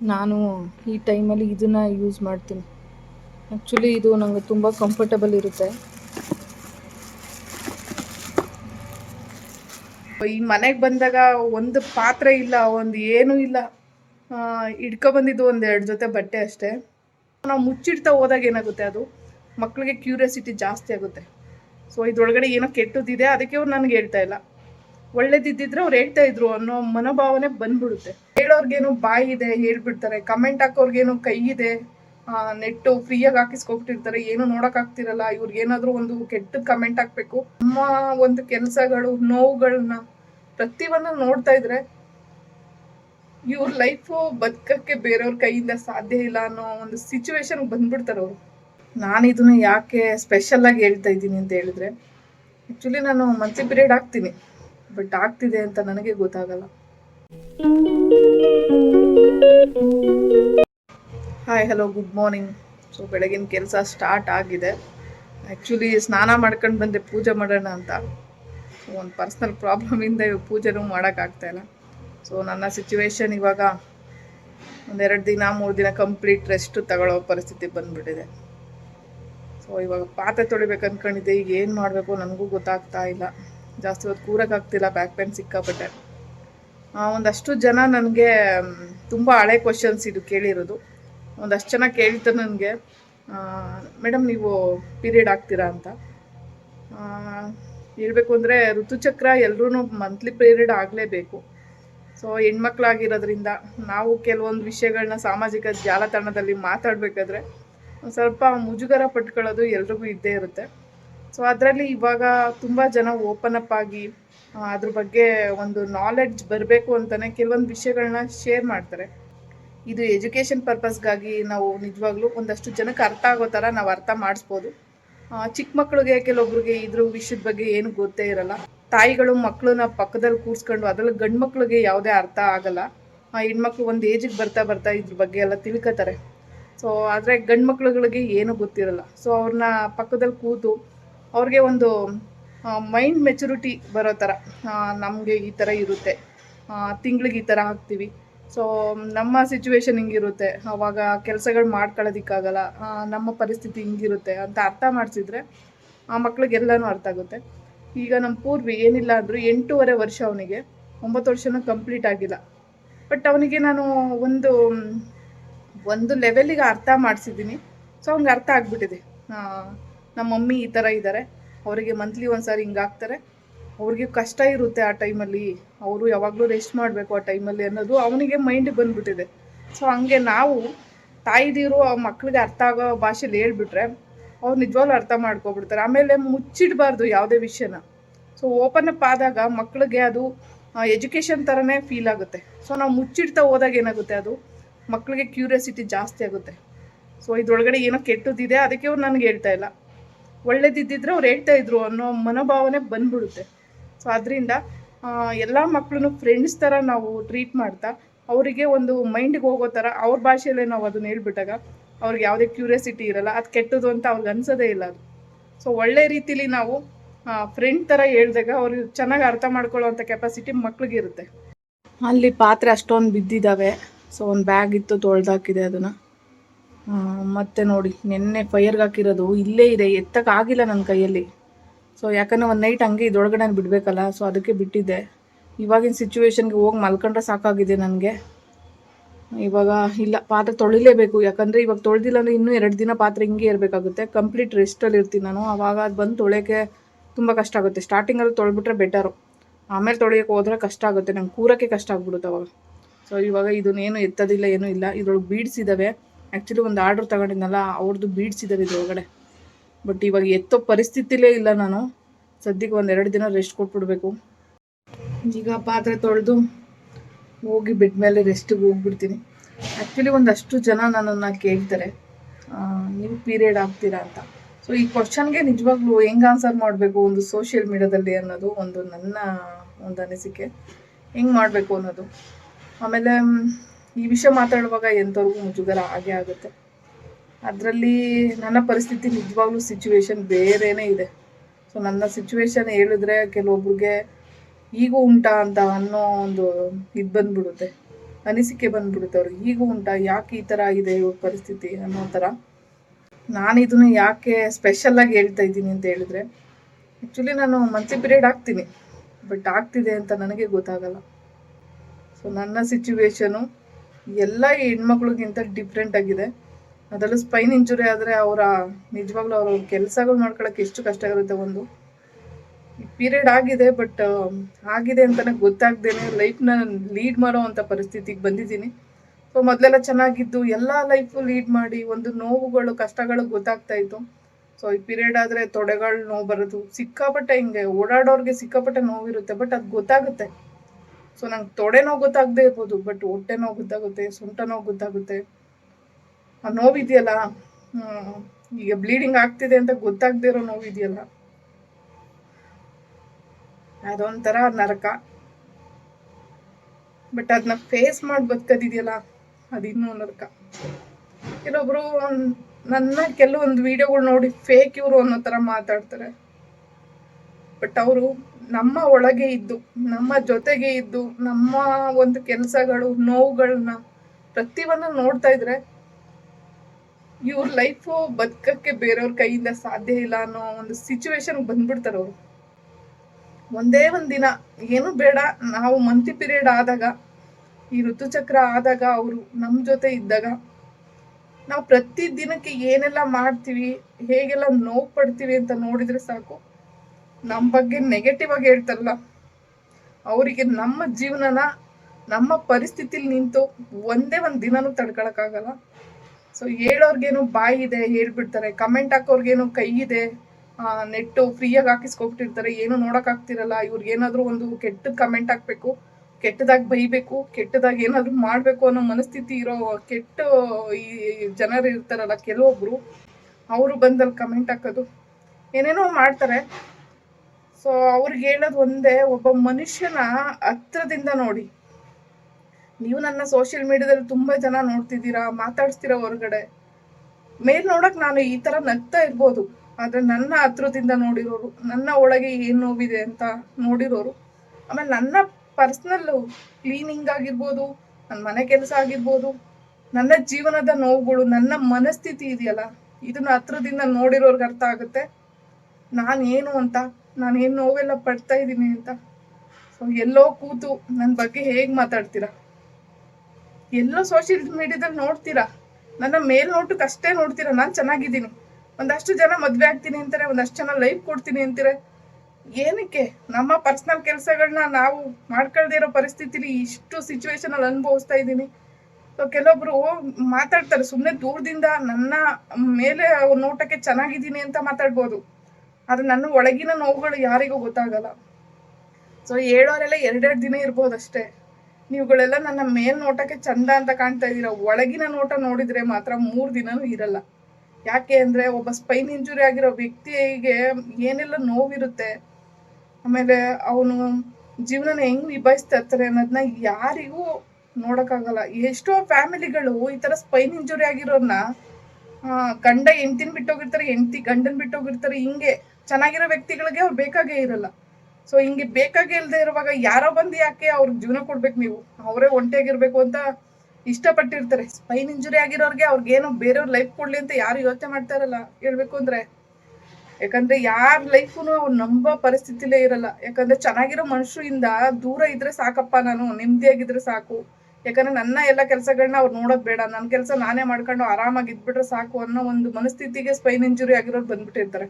ನಾನು ಈ ಟೈಮಲ್ಲಿ ಇದನ್ನು ಯೂಸ್ ಮಾಡ್ತೀನಿ. ಆ್ಯಕ್ಚುಲಿ ಇದು ನನಗೆ ತುಂಬ ಕಂಫರ್ಟಬಲ್ ಇರುತ್ತೆ. ಈ ಮನೆಗೆ ಬಂದಾಗ ಒಂದು ಪಾತ್ರೆ ಇಲ್ಲ, ಒಂದು ಏನೂ ಇಲ್ಲ. ಬಂದಿದ್ದು ಒಂದು ಎರಡು ಜೊತೆ ಬಟ್ಟೆ ಅಷ್ಟೇ. ನಾವು ಮುಚ್ಚಿಡ್ತಾ ಹೋದಾಗ ಏನಾಗುತ್ತೆ ಅದು? ಮಕ್ಕಳಿಗೆ ಕ್ಯೂರಿಯಾಸಿಟಿ ಜಾಸ್ತಿ ಆಗುತ್ತೆ. ಸೊ ಇದ್ರೊಳಗಡೆ ಏನೋ ಕೆಟ್ಟದಿದೆ ಅದಕ್ಕೆ ಅವ್ರು ನನಗೆ ಹೇಳ್ತಾ ಇಲ್ಲ. ಒಳ್ಳೇದಿದ್ದಿದ್ರೆ ಅವ್ರು ಹೇಳ್ತಾ ಇದ್ರು ಅನ್ನೋ ಮನೋಭಾವನೆ ಬಂದ್ಬಿಡುತ್ತೆ. ಹೇಳೋರ್ಗೇನು ಬಾಯಿ ಇದೆ, ಹೇಳ್ಬಿಡ್ತಾರೆ. ಕಮೆಂಟ್ ಹಾಕೋರ್ಗೇನು ಕೈ ಇದೆ. ನೆಟ್ಟು ಫ್ರೀಯಾಗಿ ಹಾಕಿಸ್ಕೊಬಿಟ್ಟಿರ್ತಾರೆ ಏನು ನೋಡಕ್ ಆಗ್ತಿರಲ್ಲ ಇವ್ರಿಗೇನಾದ್ರೂ ಒಂದು ಕೆಟ್ಟ ಕಮೆಂಟ್ ಹಾಕ್ಬೇಕು. ನಮ್ಮ ಒಂದು ಕೆಲಸಗಳು ನೋವುಗಳನ್ನ ಪ್ರತಿಯೊಂದು ನೋಡ್ತಾ ಇದ್ರೆ ಇವ್ರ ಲೈಫು ಬದುಕಕ್ಕೆ ಬೇರೆಯವ್ರ ಕೈಯಿಂದ ಸಾಧ್ಯ ಇಲ್ಲ ಅನ್ನೋ ಒಂದು ಸಿಚುವೇಶನ್ ಬಂದ್ಬಿಡ್ತಾರೆ ಅವರು. ನಾನು ಇದನ್ನ ಯಾಕೆ ಸ್ಪೆಷಲ್ ಆಗಿ ಹೇಳ್ತಾ ಇದ್ದೀನಿ ಅಂತ ಹೇಳಿದ್ರೆ ಆ್ಯಕ್ಚುಲಿ ನಾನು ಮಂತ್ಲಿ ಪಿರಿಯಡ್ ಆಗ್ತೀನಿ ಬಟ್ ಆಗ್ತಿದೆ ಅಂತ ನನಗೆ ಗೊತ್ತಾಗಲ್ಲ. Hi hello good morning so ಬೆಳಗಿನ ಕೆಲಸ ಸ್ಟಾರ್ಟ್ ಆಗಿದೆ. ಆ್ಯಕ್ಚುಲಿ ಸ್ನಾನ ಮಾಡ್ಕೊಂಡು ಬಂದೆ, ಪೂಜೆ ಮಾಡೋಣ ಅಂತ. ಸೊ ಒಂದು ಪರ್ಸ್ನಲ್ ಪ್ರಾಬ್ಲಮಿಂದ ಇವಾಗ ಪೂಜೆನೂ ಮಾಡೋಕ್ಕಾಗ್ತಾಯಿಲ್ಲ ಸೊ ನನ್ನ ಸಿಚುವೇಶನ್ ಇವಾಗ ಒಂದೆರಡು ದಿನ, ಮೂರು ದಿನ ಕಂಪ್ಲೀಟ್ ರೆಸ್ಟ್ ತಗೊಳ್ಳೋ ಪರಿಸ್ಥಿತಿ ಬಂದ್ಬಿಟ್ಟಿದೆ. ಸೊ ಇವಾಗ ಪಾತ್ರೆ ತೊಳಿಬೇಕು ಅಂದ್ಕೊಂಡಿದ್ದೆ ಈಗ ಏನು ಮಾಡಬೇಕು ನನಗೂ ಗೊತ್ತಾಗ್ತಾ ಇಲ್ಲ. ಜಾಸ್ತಿ ಹೊತ್ತು ಕೂರಕ್ಕಾಗ್ತಿಲ್ಲ ಬ್ಯಾಕ್ ಪೇನ್ ಸಿಕ್ಕಾಪಟ್ಟೆ. ಒಂದಷ್ಟು ಜನ ನನಗೆ ತುಂಬ ಹಳೆ ಕ್ವಶನ್ಸ್ ಇದು ಕೇಳಿರೋದು. ಒಂದಷ್ಟು ಜನ ಕೇಳ್ತಾರೆ ನನಗೆ ಮೇಡಮ್ ನೀವು ಪೀರಿಯಡ್ ಆಗ್ತೀರಾ ಅಂತ? ಹೇಳಬೇಕು ಅಂದರೆ ಋತುಚಕ್ರ ಎಲ್ಲರೂ ಮಂತ್ಲಿ ಪೀರಿಯಡ್ ಆಗಲೇಬೇಕು. ಸೊ ಹೆಣ್ಮಕ್ಳಾಗಿರೋದ್ರಿಂದ ನಾವು ಕೆಲವೊಂದು ವಿಷಯಗಳನ್ನ ಸಾಮಾಜಿಕ ಜಾಲತಾಣದಲ್ಲಿ ಮಾತಾಡಬೇಕಾದ್ರೆ ಸ್ವಲ್ಪ ಮುಜುಗರ ಪಟ್ಕೊಳ್ಳೋದು ಎಲ್ರಿಗೂ ಇದ್ದೇ ಇರುತ್ತೆ. ಸೊ ಅದರಲ್ಲಿ ಇವಾಗ ತುಂಬ ಜನ ಓಪನ್ ಅಪ್ ಆಗಿ ಅದ್ರ ಬಗ್ಗೆ ಒಂದು ನಾಲೆಡ್ಜ್ ಬರಬೇಕು ಅಂತಲೇ ಕೆಲವೊಂದು ವಿಷಯಗಳನ್ನ ಶೇರ್ ಮಾಡ್ತಾರೆ. ಇದು ಎಜುಕೇಷನ್ ಪರ್ಪಸ್ಗಾಗಿ ನಾವು ನಿಜವಾಗ್ಲೂ ಒಂದಷ್ಟು ಜನಕ್ಕೆ ಅರ್ಥ ಆಗೋ ಥರ ನಾವು ಅರ್ಥ ಮಾಡಿಸ್ಬೋದು. ಚಿಕ್ಕ ಮಕ್ಕಳಿಗೆ ಕೆಲವೊಬ್ರಿಗೆ ಇದ್ರ ವಿಷಯದ ಬಗ್ಗೆ ಏನು ಗೊತ್ತೇ ಇರಲ್ಲ. ತಾಯಿಗಳು ಮಕ್ಕಳನ್ನ ಪಕ್ಕದಲ್ಲಿ ಕೂರಿಸ್ಕೊಂಡು ಅದರಲ್ಲಿ ಗಂಡು ಮಕ್ಕಳಿಗೆ ಯಾವುದೇ ಅರ್ಥ ಆಗಲ್ಲ. ಹೆಣ್ಮಕ್ಳು ಒಂದು ಏಜಿಗೆ ಬರ್ತಾ ಬರ್ತಾ ಇದ್ರ ಬಗ್ಗೆ ಎಲ್ಲ ತಿಳ್ಕೊತಾರೆ. ಸೊ ಆದರೆ ಗಂಡು ಮಕ್ಳುಗಳಿಗೆ ಏನೂ ಗೊತ್ತಿರಲ್ಲ. ಸೊ ಅವ್ರನ್ನ ಪಕ್ಕದಲ್ಲಿ ಕೂತು ಅವ್ರಿಗೆ ಒಂದು ಮೈಂಡ್ ಮೆಚುರಿಟಿ ಬರೋ ಥರ ನಮಗೆ ಈ ಥರ ಇರುತ್ತೆ. ತಿಂಗ್ಳಿಗೆ ಈ ಥರ ಹಾಕ್ತೀವಿ. ಸೊ ನಮ್ಮ ಸಿಚುವೇಶನ್ ಹಿಂಗಿರುತ್ತೆ. ಅವಾಗ ಕೆಲಸಗಳು ಮಾಡ್ಕೊಳ್ಳೋದಕ್ಕಾಗಲ್ಲ. ನಮ್ಮ ಪರಿಸ್ಥಿತಿ ಹಿಂಗಿರುತ್ತೆ ಅಂತ ಅರ್ಥ ಮಾಡಿಸಿದ್ರೆ ಆ ಮಕ್ಳಿಗೆಲ್ಲನೂ ಅರ್ಥ ಆಗುತ್ತೆ. ಈಗ ನಮ್ಮ ಪೂರ್ವಿ ಏನಿಲ್ಲ ಅಂದರೂ ಎಂಟೂವರೆ ವರ್ಷ ಅವನಿಗೆ. ಒಂಬತ್ತು ವರ್ಷನೂ ಕಂಪ್ಲೀಟ್ ಆಗಿಲ್ಲ. ಬಟ್ ಅವನಿಗೆ ನಾನು ಒಂದು ಒಂದು ಲೆವೆಲಿಗೆ ಅರ್ಥ ಮಾಡಿಸಿದ್ದೀನಿ. ಸೊ ಅವ್ನಿಗೆ ಅರ್ಥ ಆಗಿಬಿಟ್ಟಿದೆ. ನಮ್ಮ ಮಮ್ಮಿ ಈ ಥರ ಇದ್ದಾರೆ ಅವರಿಗೆ ಮಂತ್ಲಿ ಒಂದು ಸಾರಿ ಹಿಂಗೆ ಆಗ್ತಾರೆ ಅವ್ರಿಗೆ ಕಷ್ಟ ಇರುತ್ತೆ ಆ ಟೈಮಲ್ಲಿ ಅವರು ಯಾವಾಗಲೂ ರೆಸ್ಟ್ ಮಾಡಬೇಕು ಆ ಟೈಮಲ್ಲಿ ಅನ್ನೋದು ಅವನಿಗೆ ಮೈಂಡಿಗೆ ಬಂದುಬಿಟ್ಟಿದೆ. ಸೊ ಹಂಗೆ ನಾವು ತಾಯಿದಿರು ಆ ಮಕ್ಳಿಗೆ ಅರ್ಥ ಆಗೋ ಭಾಷೆಲಿ ಹೇಳ್ಬಿಟ್ರೆ ಅವ್ರು ನಿಜವಾಗ್ಲೂ ಅರ್ಥ ಮಾಡ್ಕೊಬಿಡ್ತಾರೆ. ಆಮೇಲೆ ಮುಚ್ಚಿಡಬಾರ್ದು ಯಾವುದೇ ವಿಷಯನ. ಸೊ ಓಪನ್ ಅಪ್ ಆದಾಗ ಮಕ್ಕಳಿಗೆ ಅದು ಎಜುಕೇಷನ್ ಥರನೇ ಫೀಲ್ ಆಗುತ್ತೆ. ಸೊ ನಾವು ಮುಚ್ಚಿಡ್ತಾ ಹೋದಾಗ ಏನಾಗುತ್ತೆ ಅದು? ಮಕ್ಕಳಿಗೆ ಕ್ಯೂರಿಯಾಸಿಟಿ ಜಾಸ್ತಿ ಆಗುತ್ತೆ. ಸೊ ಇದ್ರೊಳಗಡೆ ಏನೋ ಕೆಟ್ಟದಿದೆ ಅದಕ್ಕೆ ಅವ್ರು ನನಗೆ ಹೇಳ್ತಾ ಇಲ್ಲ. ಒಳ್ಳೇದಿದ್ದಿದ್ರೆ ಅವ್ರು ಹೇಳ್ತಾ ಇದ್ರು ಅನ್ನೋ ಮನೋಭಾವನೆ ಬಂದ್ಬಿಡುತ್ತೆ. ಸೊ ಅದರಿಂದ ಎಲ್ಲ ಮಕ್ಕಳನ್ನು ಫ್ರೆಂಡ್ಸ್ ಥರ ನಾವು ಟ್ರೀಟ್ ಮಾಡ್ತಾ, ಅವರಿಗೆ ಒಂದು ಮೈಂಡ್ಗೆ ಹೋಗೋ ಥರ ಅವ್ರ ಭಾಷೆಯಲ್ಲೇ ನಾವು ಅದನ್ನ ಹೇಳ್ಬಿಟ್ಟಾಗ ಅವ್ರಿಗೆ ಯಾವುದೇ ಕ್ಯೂರಿಯಾಸಿಟಿ ಇರಲ್ಲ, ಅದು ಕೆಟ್ಟದು ಅಂತ ಅವ್ರಿಗೆ ಅನ್ಸೋದೇ ಇಲ್ಲ ಅದು. ಸೊ ಒಳ್ಳೆ ರೀತಿಲಿ ನಾವು ಫ್ರೆಂಡ್ ಥರ ಹೇಳಿದಾಗ ಅವ್ರಿಗೆ ಚೆನ್ನಾಗಿ ಅರ್ಥ ಮಾಡ್ಕೊಳ್ಳೋವಂಥ ಕೆಪಾಸಿಟಿ ಮಕ್ಳಿಗೆ ಇರುತ್ತೆ ಅಲ್ಲಿ ಪಾತ್ರೆ ಅಷ್ಟೊಂದು ಬಿದ್ದಿದ್ದಾವೆ ಸೊ ಒಂದು ಬ್ಯಾಗ್ ಇತ್ತು ತೊಳ್ದಾಕಿದೆ ಅದನ್ನು. ಮತ್ತೆ ನೋಡಿ, ನಿನ್ನೆ ಫೈರ್ಗೆ ಹಾಕಿರೋದು ಇಲ್ಲೇ ಇದೆ ಎತ್ತಕ್ಕಾಗಿಲ್ಲ ನನ್ನ ಕೈಯಲ್ಲಿ. ಸೊ ಯಾಕಂದರೆ ಒಂದು ನೈಟ್ ಹಂಗೆ ಇದೊಳಗಡೆ ನಾನು ಬಿಡಬೇಕಲ್ಲ ಸೊ ಅದಕ್ಕೆ ಬಿಟ್ಟಿದ್ದೆ. ಇವಾಗಿನ ಸಿಚುವೇಶನ್ಗೆ ಹೋಗಿ ಮಲ್ಕೊಂಡ್ರೆ ಸಾಕಾಗಿದೆ ನನಗೆ. ಇವಾಗ ಇಲ್ಲ, ಪಾತ್ರೆ ತೊಳಿಲೇಬೇಕು, ಯಾಕಂದರೆ ಇವಾಗ ತೊಳೆದಿಲ್ಲ ಅಂದರೆ ಇನ್ನೂ ಎರಡು ದಿನ ಪಾತ್ರೆ ಹಿಂಗೆ ಇರಬೇಕಾಗುತ್ತೆ ಕಂಪ್ಲೀಟ್ ರೆಸ್ಟಲ್ಲಿ ಇರ್ತೀನಿ ನಾನು ಆವಾಗ ಅದು ಬಂದು ತೊಳೆಯೋಕ್ಕೆ ತುಂಬ ಕಷ್ಟ ಆಗುತ್ತೆ. ಸ್ಟಾರ್ಟಿಂಗಲ್ಲಿ ತೊಳೆಬಿಟ್ರೆ ಬೆಟರು ಆಮೇಲೆ ತೊಳೆಯೋಕ್ಕೆ ಹೋದ್ರೆ ಕಷ್ಟ ಆಗುತ್ತೆ, ನಂಗೆ ಕೂರೋಕ್ಕೆ ಕಷ್ಟ ಆಗ್ಬಿಡುತ್ತೆ ಅವಾಗ. ಸೊ ಇವಾಗ ಇದನ್ನೇನು ಎತ್ತೋದಿಲ್ಲ, ಏನೂ ಇಲ್ಲ, ಇದ್ರೊಳಗೆ ಬೀಡ್ಸ್ ಇದ್ದಾವೆ ಆ್ಯಕ್ಚುಲಿ ಒಂದು ಆರ್ಡ್ರ್ ತಗೊಂಡಿದ್ನಲ್ಲ ಅವ್ರದ್ದು ಬೀಡ್ಸ್ ಇದ್ದಾವೆ ಇದ್ರೊಳಗಡೆ. ಬಟ್ ಇವಾಗ ಎತ್ತೋ ಪರಿಸ್ಥಿತಿಲೇ ಇಲ್ಲ ನಾನು. ಸದ್ಯಕ್ಕೆ ಒಂದೆರಡು ದಿನ ರೆಸ್ಟ್ ಕೊಟ್ಬಿಡ್ಬೇಕು. ಈಗ ಪಾತ್ರೆ ತೊಳೆದು ಹೋಗಿ ಬೆಡ್ ಮೇಲೆ ರೆಸ್ಟಿಗೆ ಹೋಗ್ಬಿಡ್ತೀನಿ. ಆ್ಯಕ್ಚುಲಿ ಒಂದಷ್ಟು ಜನ ನನ್ನನ್ನು ಕೇಳ್ತಾರೆ. ನೀವು ಪೀರಿಯಡ್ ಆಗ್ತೀರಾ ಅಂತ. ಸೊ ಈ ಕ್ವಶನ್ಗೆ ನಿಜವಾಗ್ಲೂ ಹೆಂಗೆ ಆನ್ಸರ್ ಮಾಡಬೇಕು ಒಂದು ಸೋಷಿಯಲ್ ಮೀಡಿಯಾದಲ್ಲಿ ಅನ್ನೋದು ಒಂದು ನನ್ನ ಒಂದು ಅನಿಸಿಕೆ. ಹೆಂಗೆ ಮಾಡಬೇಕು ಅನ್ನೋದು. ಆಮೇಲೆ ಈ ವಿಷಯ ಮಾತಾಡುವಾಗ ಎಂಥವ್ರಿಗೂ ಮುಜುಗರ ಆಗೇ ಆಗುತ್ತೆ. ಅದರಲ್ಲಿ ನನ್ನ ಪರಿಸ್ಥಿತಿ ನಿಜವಾಗ್ಲೂ ಸಿಚುವೇಶನ್ ಬೇರೆನೇ ಇದೆ. ಸೊ ನನ್ನ ಸಿಚುವೇಶನ್ ಹೇಳಿದ್ರೆ ಕೆಲವೊಬ್ರಿಗೆ ಈಗೂ ಉಂಟಾ ಅಂತ ಅನ್ನೋ ಒಂದು ಇದು ಬಂದ್ಬಿಡುತ್ತೆ. ಅನಿಸಿಕೆ ಬಂದ್ಬಿಡುತ್ತೆ ಅವ್ರಿಗೆ. ಈಗೂ ಉಂಟಾ, ಯಾಕೆ ಈ ಥರ ಇದೆ ಇವ್ರ ಪರಿಸ್ಥಿತಿ ಅನ್ನೋ ಥರ ನಾನು ಇದನ್ನ ಯಾಕೆ ಸ್ಪೆಷಲ್ಲಾಗಿ ಹೇಳ್ತಾ ಇದ್ದೀನಿ ಅಂತ ಹೇಳಿದ್ರೆ ಆ್ಯಕ್ಚುಲಿ ನಾನು ಮಂತ್ಲಿ ಪೀರಿಯಡ್ ಆಗ್ತೀನಿ ಬಟ್ ಆಗ್ತಿದೆ ಅಂತ ನನಗೆ ಗೊತ್ತಾಗಲ್ಲ. ಸೊ ನನ್ನ ಸಿಚುವೇಶನು ಎಲ್ಲ ಹೆಣ್ಮಕ್ಳಿಗಿಂತ ಡಿಫ್ರೆಂಟ್ ಆಗಿದೆ. ಅದರಲ್ಲೂ ಸ್ಪೈನ್ ಇಂಜುರಿ ಆದರೆ ಅವರ, ನಿಜವಾಗ್ಲೂ ಅವ್ರ ಕೆಲಸಗಳು ಮಾಡ್ಕೊಳಕ್ಕೆ ಎಷ್ಟು ಕಷ್ಟ ಆಗಿರುತ್ತೆ ಒಂದು. ಪೀರಿಯಡ್ ಆಗಿದೆ ಬಟ್ ಆಗಿದೆ ಅಂತಲೇ ಗೊತ್ತಾಗ್ದೇನೆ ಲೈಫ್ನ ಲೀಡ್ ಮಾಡೋ ಅಂಥ ಪರಿಸ್ಥಿತಿಗೆ ಬಂದಿದ್ದೀನಿ. ಸೊ ಮೊದಲೆಲ್ಲ ಚೆನ್ನಾಗಿದ್ದು, ಎಲ್ಲ ಲೈಫು ಲೀಡ್ ಮಾಡಿ ಒಂದು ನೋವುಗಳು, ಕಷ್ಟಗಳು ಗೊತ್ತಾಗ್ತಾ ಇತ್ತು. ಸೊ ಈ ಪೀರಿಯಡ್ ಆದರೆ ತೊಡೆಗಳು ನೋವು ಬರೋದು, ಸಿಕ್ಕಾಪಟ್ಟೆ ಹಿಂಗೆ ಓಡಾಡೋರಿಗೆ ಸಿಕ್ಕಾಪಟ್ಟೆ ನೋವಿರುತ್ತೆ ಬಟ್ ಅದು ಗೊತ್ತಾಗುತ್ತೆ. ಸೊ ನಂಗೆ ತೊಡೆ ನೋವು ಗೊತ್ತಾಗದೇ ಇರ್ಬೋದು ಬಟ್ ಹೊಟ್ಟೆ ನೋವು ಗೊತ್ತಾಗುತ್ತೆ, ಸೊಂಟ ನೋವು ಗೊತ್ತಾಗುತ್ತೆ. ಆ ನೋವಿದೆಯಲ್ಲ ಈಗ ಬ್ಲೀಡಿಂಗ್ ಆಗ್ತಿದೆ ಅಂತ ಗೊತ್ತಾಗದೇ ಇರೋ ನೋವಿದೆಯಲ್ಲ, ಅದೊಂಥರ ನರಕ. ಬಟ್ ಅದನ್ನ ಫೇಸ್ ಮಾಡಿ ಬದುಕೋದಿದೆಯಲ್ಲ, ಅದಿನ್ನೂ ನರಕ. ಕೆಲವೊಬ್ರು ನನ್ನ ಕೆಲವೊಂದು ವಿಡಿಯೋಗಳು ನೋಡಿ ಫೇಕ್ ಇವರು ಅನ್ನೋ ಥರ ಮಾತಾಡ್ತಾರೆ. ಬಟ್ ಅವರು ನಮ್ಮ ಒಳಗೆ ಇದ್ದು, ನಮ್ಮ ಜೊತೆಗೆ ಇದ್ದು, ನಮ್ಮ ಒಂದು ಕೆಲಸಗಳು ನೋವುಗಳನ್ನ ಪ್ರತಿಯೊಂದು ನೋಡ್ತಾ ಇದ್ರೆ ಇವ್ರ ಲೈಫು ಬದುಕಕ್ಕೆ ಬೇರೆಯವ್ರ ಕೈಯಿಂದ ಸಾಧ್ಯ ಇಲ್ಲ ಅನ್ನೋ ಒಂದು ಸಿಚುವೇಶನ್ ಬಂದ್ಬಿಡ್ತಾರೆ ಅವರು. ಒಂದೇ ಒಂದು ದಿನ ಏನು ಬೇಡ, ನಾವು ಮಂತಿ ಪೀರಿಯಡ್ ಆದಾಗ, ಈ ಋತುಚಕ್ರ ಆದಾಗ ಅವರು ನಮ್ಮ ಜೊತೆ ಇದ್ದಾಗ ನಾವು ಪ್ರತಿ ದಿನಕ್ಕೆ ಏನೆಲ್ಲ ಮಾಡ್ತೀವಿ, ಹೇಗೆಲ್ಲ ನೋವು ಪಡ್ತೀವಿ ಅಂತ ನೋಡಿದ್ರೆ ಸಾಕು. ನಮ್ಮ ಬಗ್ಗೆ ನೆಗೆಟಿವ್ ಆಗಿ ಹೇಳ್ತಾರಲ್ಲ, ಅವರಿಗೆ ನಮ್ಮ ಜೀವನನ, ನಮ್ಮ ಪರಿಸ್ಥಿತಿಲಿ ನಿಂತು ಒಂದೇ ಒಂದು ದಿನನೂ ತಡ್ಕೊಳಕ್ಕಾಗಲ್ಲ. ಸೊ ಹೇಳೋರ್ಗೇನು ಬಾಯಿ ಇದೆ, ಹೇಳ್ಬಿಡ್ತಾರೆ. ಕಮೆಂಟ್ ಹಾಕೋರ್ಗೇನು ಕೈ ಇದೆ ನೆಟ್ಟು ಫ್ರೀಯಾಗಿ ಹಾಕಿಸ್ಕೊಬಿಟ್ಟಿರ್ತಾರೆ. ಏನು ನೋಡೋಕ್ಕಾಗ್ತಿರಲ್ಲ ಇವ್ರಿಗೇನಾದ್ರೂ ಒಂದು ಕೆಟ್ಟದ ಕಮೆಂಟ್ ಹಾಕಬೇಕು, ಕೆಟ್ಟದಾಗಿ ಬೈಬೇಕು, ಕೆಟ್ಟದಾಗಿ ಏನಾದರೂ ಮಾಡಬೇಕು ಅನ್ನೋ ಮನಸ್ಥಿತಿ ಇರೋ ಕೆಟ್ಟ ಈ ಜನರು ಇರ್ತಾರಲ್ಲ ಕೆಲವೊಬ್ರು, ಅವರು ಬಂದಲ್ಲಿ ಕಮೆಂಟ್ ಹಾಕೋದು. ಏನೇನೋ ಮಾಡ್ತಾರೆ. ಸೊ ಅವ್ರಿಗೆ ಹೇಳೋದು ಒಂದೇ, ಒಬ್ಬ ಮನುಷ್ಯನ ಹತ್ರದಿಂದ ನೋಡಿ. ನೀವು ನನ್ನ ಸೋಷಿಯಲ್ ಮೀಡಿಯಾದಲ್ಲಿ ತುಂಬ ಜನ ನೋಡ್ತಿದ್ದೀರಾ, ಮಾತಾಡ್ಸ್ತೀರಾ ಹೊರಗಡೆ. ಮೇಲ್ ನೋಡಕ್ ನಾನು ಈ ತರ ನಗ್ತಾ ಇರ್ಬೋದು, ಆದ್ರೆ ನನ್ನ ಹತ್ರದಿಂದ ನೋಡಿರೋರು, ನನ್ನ ಒಳಗೆ ಏನ್ ನೋವಿದೆ ಅಂತ ನೋಡಿರೋರು, ಆಮೇಲೆ ನನ್ನ ಪರ್ಸ್ನಲ್ ಕ್ಲೀನಿಂಗ್ ಆಗಿರ್ಬೋದು ನನ್ನ ಮನೆ ಕೆಲಸ ಆಗಿರ್ಬೋದು, ನನ್ನ ಜೀವನದ ನೋವುಗಳು, ನನ್ನ ಮನಸ್ಥಿತಿ ಇದೆಯಲ್ಲ, ಇದನ್ನ ಹತ್ರದಿಂದ ನೋಡಿರೋರ್ಗೆ ಅರ್ಥ ಆಗುತ್ತೆ. ನಾನು ಏನು ಅಂತ ನಾನು ಏನು ನೋವೆಲ್ಲ ಪಡ್ತಾ ಇದ್ದೀನಿ ಅಂತ. ಸೊ ಎಲ್ಲೋ ಕೂತು ನನ್ನ ಬಗ್ಗೆ ಹೇಗೆ ಮಾತಾಡ್ತೀರಾ? ಎಲ್ಲೋ ಸೋಷಿಯಲ್ ಮೀಡಿಯಾದಲ್ಲಿ ನೋಡ್ತೀರಾ? ನನ್ನ ಮೇಲ್ ನೋಟಕ್ಕೆ ಅಷ್ಟೇ ನೋಡ್ತೀರಾ? ನಾನು ಚೆನ್ನಾಗಿದ್ದೀನಿ. ಒಂದಷ್ಟು ಜನ ಮದ್ವೆ ಆಗ್ತೀನಿ ಅಂತಾರೆ, ಒಂದಷ್ಟು ಜನ ಲೈಫ್ ಕೊಡ್ತೀನಿ ಅಂತಾರೆ? ಏನಕ್ಕೆ? ನಮ್ಮ ಪರ್ಸನಲ್ ಕೆಲಸಗಳನ್ನ ನಾವು ಮಾಡ್ಕೊಳ್ದೇ ಇರೋ ಪರಿಸ್ಥಿತಿಲಿ ಇಷ್ಟು ಸಿಚುವೇಶನಲ್ಲಿ ಅನುಭವಿಸ್ತಾ ಇದ್ದೀನಿ. ಸೊ ಕೆಲವೊಬ್ರು ಮಾತಾಡ್ತಾರೆ ಸುಮ್ಮನೆ ದೂರದಿಂದ ನನ್ನ ಮೇಲೆ ನೋಟಕ್ಕೆ ಚೆನ್ನಾಗಿದ್ದೀನಿ ಅಂತ ಮಾತಾಡ್ಬೋದು. ಆದ್ರೆ ನನ್ನ ಒಳಗಿನ ನೋವುಗಳು ಯಾರಿಗೂ ಗೊತ್ತಾಗಲ್ಲ. ಸೊ ಹೇಳೋರೆಲ್ಲ ಎರಡೆರಡು ದಿನ ಇರ್ಬೋದು ಅಷ್ಟೇ. ನೀವುಗಳೆಲ್ಲ ನನ್ನ ಮೇಲ್ ನೋಟಕ್ಕೆ ಚಂದ ಅಂತ ಕಾಣ್ತಾ ಇದ್ದೀರಾ? ಒಳಗಿನ ನೋಟ ನೋಡಿದ್ರೆ ಮಾತ್ರ ಮೂರು ದಿನನೂ ಇರಲ್ಲ. ಯಾಕೆ ಅಂದ್ರೆ ಒಬ್ಬ ಸ್ಪೈನ್ ಇಂಜುರಿ ಆಗಿರೋ ವ್ಯಕ್ತಿಗೆ ಏನೆಲ್ಲ ನೋವಿರುತ್ತೆ, ಆಮೇಲೆ ಅವನು ಜೀವನನ ಹೆಂಗ್ ನಿಭಾಯಿಸ್ತಾ ಇರ್ತಾರೆ ಅನ್ನೋದನ್ನ ಯಾರಿಗೂ ನೋಡಕ್ಕಾಗಲ್ಲ. ಎಷ್ಟೋ ಫ್ಯಾಮಿಲಿಗಳು ಈ ತರ ಸ್ಪೈನ್ ಇಂಜುರಿ ಆಗಿರೋನ್ನ ಗಂಡ ಹೆಂಡ್ತಿನ ಬಿಟ್ಟೋಗಿರ್ತಾರೆ, ಹೆಂಡ್ತಿ ಗಂಡನ್ ಬಿಟ್ಟೋಗಿರ್ತಾರೆ, ಹಿಂಗೆ ಚೆನ್ನಾಗಿರೋ ವ್ಯಕ್ತಿಗಳಿಗೆ ಅವ್ರು ಬೇಕಾಗೇ ಇರಲ್ಲ. ಸೊ ಹಿಂಗೆ ಬೇಕಾಗೇ ಇಲ್ಲದೆ ಇರುವಾಗ ಯಾರೋ ಬಂದು ಯಾಕೆ ಅವ್ರಿಗೆ ಜೀವನ ಕೊಡ್ಬೇಕು ನೀವು? ಅವರೇ ಒಂಟಿಯಾಗಿರ್ಬೇಕು ಅಂತ ಇಷ್ಟಪಟ್ಟಿರ್ತಾರೆ. ಸ್ಪೈನ್ ಇಂಜುರಿ ಆಗಿರೋರ್ಗೆ ಅವ್ರಿಗೇನು ಬೇರೆಯವ್ರ ಲೈಫ್ ಕೊಡ್ಲಿ ಅಂತ ಯಾರು ಯೋಚನೆ ಮಾಡ್ತಾರಲ್ಲ ಹೇಳ್ಬೇಕು ಅಂದ್ರೆ, ಯಾಕಂದ್ರೆ ಯಾರ ಲೈಫುನು ಅವ್ರು ನಂಬೋ ಪರಿಸ್ಥಿತಿಲೇ ಇರಲ್ಲ. ಯಾಕಂದ್ರೆ ಚೆನ್ನಾಗಿರೋ ಮನುಷ್ಯರಿಂದ ದೂರ ಇದ್ರೆ ಸಾಕಪ್ಪ ನಾನು, ನೆಮ್ಮದಿಯಾಗಿದ್ರೆ ಸಾಕು. ಯಾಕಂದ್ರೆ ನನ್ನ ಎಲ್ಲ ಕೆಲಸಗಳನ್ನ ಅವ್ರು ನೋಡೋದ್ ಬೇಡ. ನನ್ನ ಕೆಲಸ ನಾನೇ ಮಾಡ್ಕೊಂಡು ಆರಾಮಾಗಿ ಇದ್ಬಿಟ್ರೆ ಸಾಕು ಅನ್ನೋ ಒಂದು ಮನಸ್ಥಿತಿಗೆ ಸ್ಪೈನ್ ಇಂಜುರಿ ಆಗಿರೋರು ಬಂದ್ಬಿಟ್ಟಿರ್ತಾರೆ.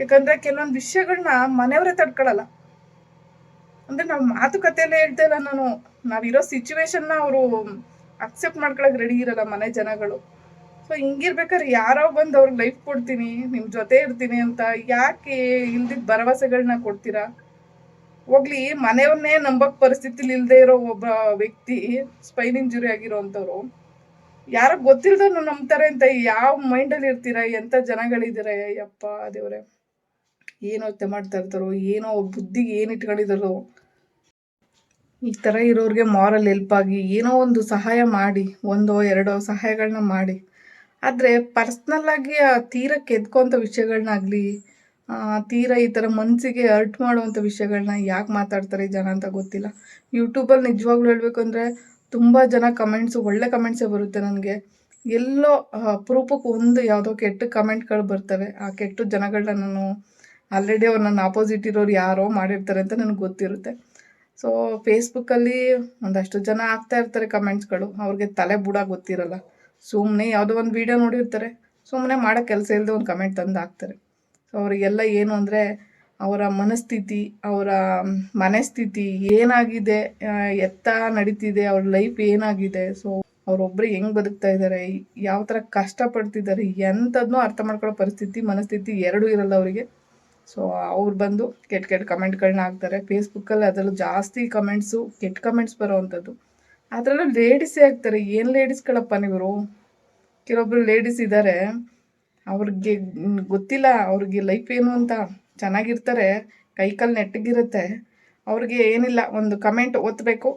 ಯಾಕಂದ್ರೆ ಕೆಲವೊಂದು ವಿಷಯಗಳನ್ನ ಮನೆಯವರೇ ತಡ್ಕೊಳಲ್ಲ. ಅಂದ್ರೆ ನಾವು ಮಾತುಕತೆಯಲ್ಲೇ ಹೇಳ್ತಾ ಇಲ್ಲ ನಾನು, ನಾವಿರೋ ಸಿಚುವೇಶನ್ನ ಅವರು ಅಕ್ಸೆಪ್ಟ್ ಮಾಡ್ಕೊಳಕ್ ರೆಡಿ ಇರಲ್ಲ ಮನೆ ಜನಗಳು. ಸೊ ಹಿಂಗಿರ್ಬೇಕಾದ್ರೆ ಯಾರೋ ಬಂದು ಅವ್ರಿಗೆ ಲೈಫ್ ಕೊಡ್ತೀನಿ, ನಿಮ್ ಜೊತೆ ಇರ್ತೀನಿ ಅಂತ ಯಾಕೆ ಇಲ್ದಿದ್ ಭರವಸೆಗಳನ್ನ ಕೊಡ್ತೀರಾ? ಹೋಗ್ಲಿ ಮನೆಯವ್ರನ್ನೇ ನಂಬಕ್ ಪರಿಸ್ಥಿತಿಲಿ ಇಲ್ದೇ ಇರೋ ಒಬ್ಬ ವ್ಯಕ್ತಿ ಸ್ಪೈನ್ ಇಂಜುರಿ ಆಗಿರೋ ಅಂಥವ್ರು ಯಾರೋ ಗೊತ್ತಿಲ್ದವ್ರು ನಂಬ್ತಾರೆ ಅಂತ ಯಾವ ಮೈಂಡಲ್ಲಿ ಇರ್ತೀರಾ? ಎಂಥ ಜನಗಳಿದ್ದೀರಾ? ಅಯ್ಯಪ್ಪ ದೇವ್ರೆ. ಏನು ಯೋಚನೆ ಮಾಡ್ತಾ ಇರ್ತಾರೋ, ಏನೋ ಬುದ್ಧಿಗೆ ಏನು ಇಟ್ಕೊಂಡಿದಾರೋ. ಈ ಥರ ಇರೋರಿಗೆ ಮಾರಲ್ ಹೆಲ್ಪ್ ಆಗಿ ಏನೋ ಒಂದು ಸಹಾಯ ಮಾಡಿ, ಒಂದೋ ಎರಡೋ ಸಹಾಯಗಳನ್ನ ಮಾಡಿ. ಆದರೆ ಪರ್ಸ್ನಲ್ಲಾಗಿ ಆ ತೀರ ಕೆದ್ಕೋಂಥ ವಿಷಯಗಳನ್ನಾಗಲಿ ತೀರ ಈ ಥರ ಮನಸ್ಸಿಗೆ ಹರ್ಟ್ ಮಾಡುವಂಥ ವಿಷಯಗಳನ್ನ ಯಾಕೆ ಮಾತಾಡ್ತಾರೆ ಜನ ಅಂತ ಗೊತ್ತಿಲ್ಲ. ಯೂಟ್ಯೂಬಲ್ಲಿ ನಿಜವಾಗ್ಲೂ ಹೇಳಬೇಕು ಅಂದರೆ ತುಂಬ ಜನ ಕಮೆಂಟ್ಸು ಒಳ್ಳೆ ಕಮೆಂಟ್ಸೇ ಬರುತ್ತೆ ನನಗೆ. ಎಲ್ಲೋ ಅಪರೂಪಕ್ಕೆ ಒಂದು ಯಾವುದೋ ಕೆಟ್ಟ ಕಮೆಂಟ್ಗಳು ಬರ್ತವೆ. ಆ ಕೆಟ್ಟ ಜನಗಳನ್ನ ನಾನು ಆಲ್ರೆಡಿ ಅವ್ರು ನನ್ನ ಆಪೋಸಿಟ್ ಇರೋರು ಯಾರೋ ಮಾಡಿರ್ತಾರೆ ಅಂತ ನನಗೆ ಗೊತ್ತಿರುತ್ತೆ. ಸೊ ಫೇಸ್ಬುಕ್ಕಲ್ಲಿ ಒಂದಷ್ಟು ಜನ ಆಗ್ತಾ ಇರ್ತಾರೆ ಕಮೆಂಟ್ಸ್ಗಳು ಅವ್ರಿಗೆ ತಲೆ ಬುಡ ಗೊತ್ತಿರಲ್ಲ. ಸುಮ್ಮನೆ ಯಾವುದೋ ಒಂದು ವೀಡಿಯೋ ನೋಡಿರ್ತಾರೆ. ಸುಮ್ಮನೆ ಮಾಡೋ ಕೆಲಸ ಇಲ್ಲದೆ ಒಂದು ಕಮೆಂಟ್ ತಂದು ಹಾಕ್ತಾರೆ. ಸೊ ಅವರಿಗೆಲ್ಲ ಏನು ಅಂದರೆ ಅವರ ಮನಸ್ಥಿತಿ ಅವರ ಮನಸ್ಥಿತಿ ಏನಾಗಿದೆ ಎತ್ತ ನಡೀತಿದೆ, ಅವ್ರ ಲೈಫ್ ಏನಾಗಿದೆ. ಸೊ ಅವರೊಬ್ಬರು ಹೆಂಗೆ ಬದುಕ್ತಾ ಇದ್ದಾರೆ ಯಾವ ಥರ ಕಷ್ಟಪಡ್ತಿದ್ದಾರೆ ಎಂಥದ್ನೂ ಅರ್ಥ ಮಾಡ್ಕೊಳ್ಳೋ ಪರಿಸ್ಥಿತಿ, ಮನಸ್ಥಿತಿ ಎರಡೂ ಇರಲ್ಲ ಅವರಿಗೆ. ಸೊ ಅವ್ರು ಬಂದು ಕೆಟ್ಟ ಕೆಟ್ಟ ಕಮೆಂಟ್ಗಳನ್ನ ಹಾಕ್ತಾರೆ. ಫೇಸ್ಬುಕ್ಕಲ್ಲಿ ಅದರಲ್ಲೂ ಜಾಸ್ತಿ ಕಮೆಂಟ್ಸು, ಕೆಟ್ಟ ಕಮೆಂಟ್ಸ್ ಬರೋವಂಥದ್ದು. ಅದರಲ್ಲೂ ಲೇಡೀಸೇ ಆಗ್ತಾರೆ. ಏನು ಲೇಡೀಸ್ಗಳಪ್ಪ ನೀವು? ಕೆಲವೊಬ್ಬರು ಲೇಡೀಸ್ ಇದ್ದಾರೆ ಅವ್ರಿಗೆ ಗೊತ್ತಿಲ್ಲ. ಅವ್ರಿಗೆ ಲೈಫ್ ಏನು ಅಂತ ಚೆನ್ನಾಗಿರ್ತಾರೆ. ಕೈ ಕಾಲು ನೆಟ್ಟಗಿರುತ್ತೆ. ಅವ್ರಿಗೆ ಏನಿಲ್ಲ. ಒಂದು ಕಮೆಂಟ್ ಒತ್ತಬೇಕು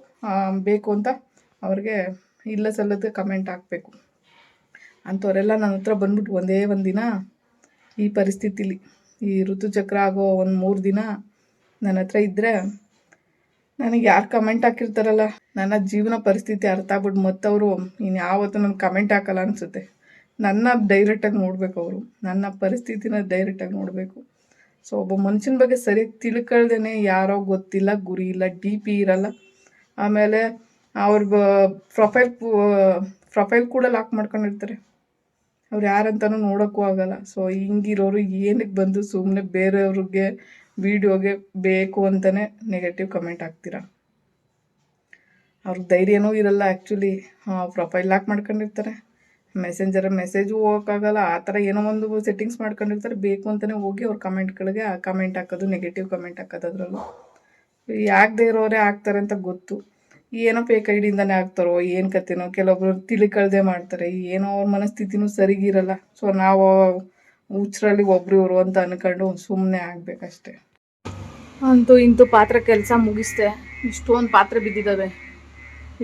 ಬೇಕು ಅಂತ ಅವ್ರಿಗೆ ಇಲ್ಲ ಸಲ್ಲದ ಕಮೆಂಟ್ ಹಾಕಬೇಕು. ಅಂಥವರೆಲ್ಲ ನನ್ನ ಹತ್ರ ಬಂದ್ಬಿಟ್ಟು ಒಂದೇ ಒಂದು ದಿನ ಈ ಪರಿಸ್ಥಿತಿಲಿ. ಈ ಋತುಚಕ್ರ ಆಗೋ ಒಂದು ಮೂರು ದಿನ ನನ್ನ ಹತ್ರ ಇದ್ದರೆ ನನಗೆ ಯಾರು ಕಮೆಂಟ್ ಹಾಕಿರ್ತಾರಲ್ಲ, ನನ್ನ ಜೀವನ ಪರಿಸ್ಥಿತಿ ಅರ್ಥ ಆಗ್ಬಿಟ್ಟು ಮತ್ತವರು ಇನ್ನು ಯಾವತ್ತೂ ಕಮೆಂಟ್ ಹಾಕಲ್ಲ ಅನಿಸುತ್ತೆ. ನನ್ನ ಡೈರೆಕ್ಟಾಗಿ ನೋಡಬೇಕು ಅವರು, ನನ್ನ ಪರಿಸ್ಥಿತಿನ ಡೈರೆಕ್ಟಾಗಿ ನೋಡಬೇಕು. ಸೊ ಒಬ್ಬ ಮನುಷ್ಯನ ಬಗ್ಗೆ ಸರಿಯಾಗಿ ತಿಳ್ಕೊಳ್ದೇ ಯಾರೋ ಗೊತ್ತಿಲ್ಲ, ಗುರಿ ಇಲ್ಲ ಡಿ ಪಿ ಇರಲ್ಲ. ಆಮೇಲೆ ಅವ್ರ ಪ್ರೊಫೈಲ್ ಪ್ರೊಫೈಲ್ ಕೂಡ ಲಾಕ್ ಮಾಡ್ಕೊಂಡಿರ್ತಾರೆ. ಅವ್ರು ಯಾರಂತನೂ ನೋಡೋಕ್ಕೂ ಆಗಲ್ಲ. ಸೊ ಹಿಂಗಿರೋರು ಏನಕ್ಕೆ ಬಂದು ಸುಮ್ಮನೆ ಬೇರೆಯವ್ರಿಗೆ ವಿಡಿಯೋಗೆ ಬೇಕು ಅಂತಲೇ ನೆಗೆಟಿವ್ ಕಮೆಂಟ್ ಹಾಕ್ತೀರಾ? ಅವ್ರಿಗೆ ಧೈರ್ಯನೂ ಇರಲ್ಲ ಆ್ಯಕ್ಚುಲಿ ಪ್ರೊಫೈಲ್ ಲಾಕ್ ಮಾಡ್ಕೊಂಡಿರ್ತಾರೆ. ಮೆಸೆಂಜರ ಮೆಸೇಜು ಹೋಗೋಕ್ಕಾಗಲ್ಲ. ಆ ಥರ ಏನೋ ಒಂದು ಸೆಟ್ಟಿಂಗ್ಸ್ ಮಾಡ್ಕೊಂಡಿರ್ತಾರೆ. ಬೇಕು ಅಂತಲೇ ಹೋಗಿ ಅವ್ರ ಕಮೆಂಟ್ಗಳಿಗೆ ಆ ಕಮೆಂಟ್ ಹಾಕೋದು ನೆಗೆಟಿವ್ ಕಮೆಂಟ್ ಹಾಕೋದು ಅದರಲ್ಲೂ. ಯಾಕ್ದೇ ಇರೋರೇ ಹಾಕ್ತಾರೆ ಅಂತ ಗೊತ್ತು. ಏನೋ ಫೇಕ್ ಐಡಿಯಿಂದನೇ ಆಗ್ತಾರೋ ಏನು ಕತೆನೋ, ಕೆಲವೊಬ್ರು ತಿಳಿಕಳ್ದೆ ಮಾಡ್ತಾರೆ, ಏನೋ ಅವ್ರ ಮನಸ್ಥಿತಿನೂ ಸರಿಗಿರಲ್ಲ. ಸೊ ನಾವು ಹುಚ್ಚರಲ್ಲಿ ಒಬ್ರು ಇವರು ಅಂತ ಅನ್ಕೊಂಡು ಸುಮ್ಮನೆ ಆಗ್ಬೇಕಷ್ಟೆ. ಅಂತೂ ಇಂತೂ ಪಾತ್ರೆ ಕೆಲಸ ಮುಗಿಸ್ದೆ. ಇಷ್ಟೊಂದು ಪಾತ್ರೆ ಬಿದ್ದಿದ್ದಾವೆ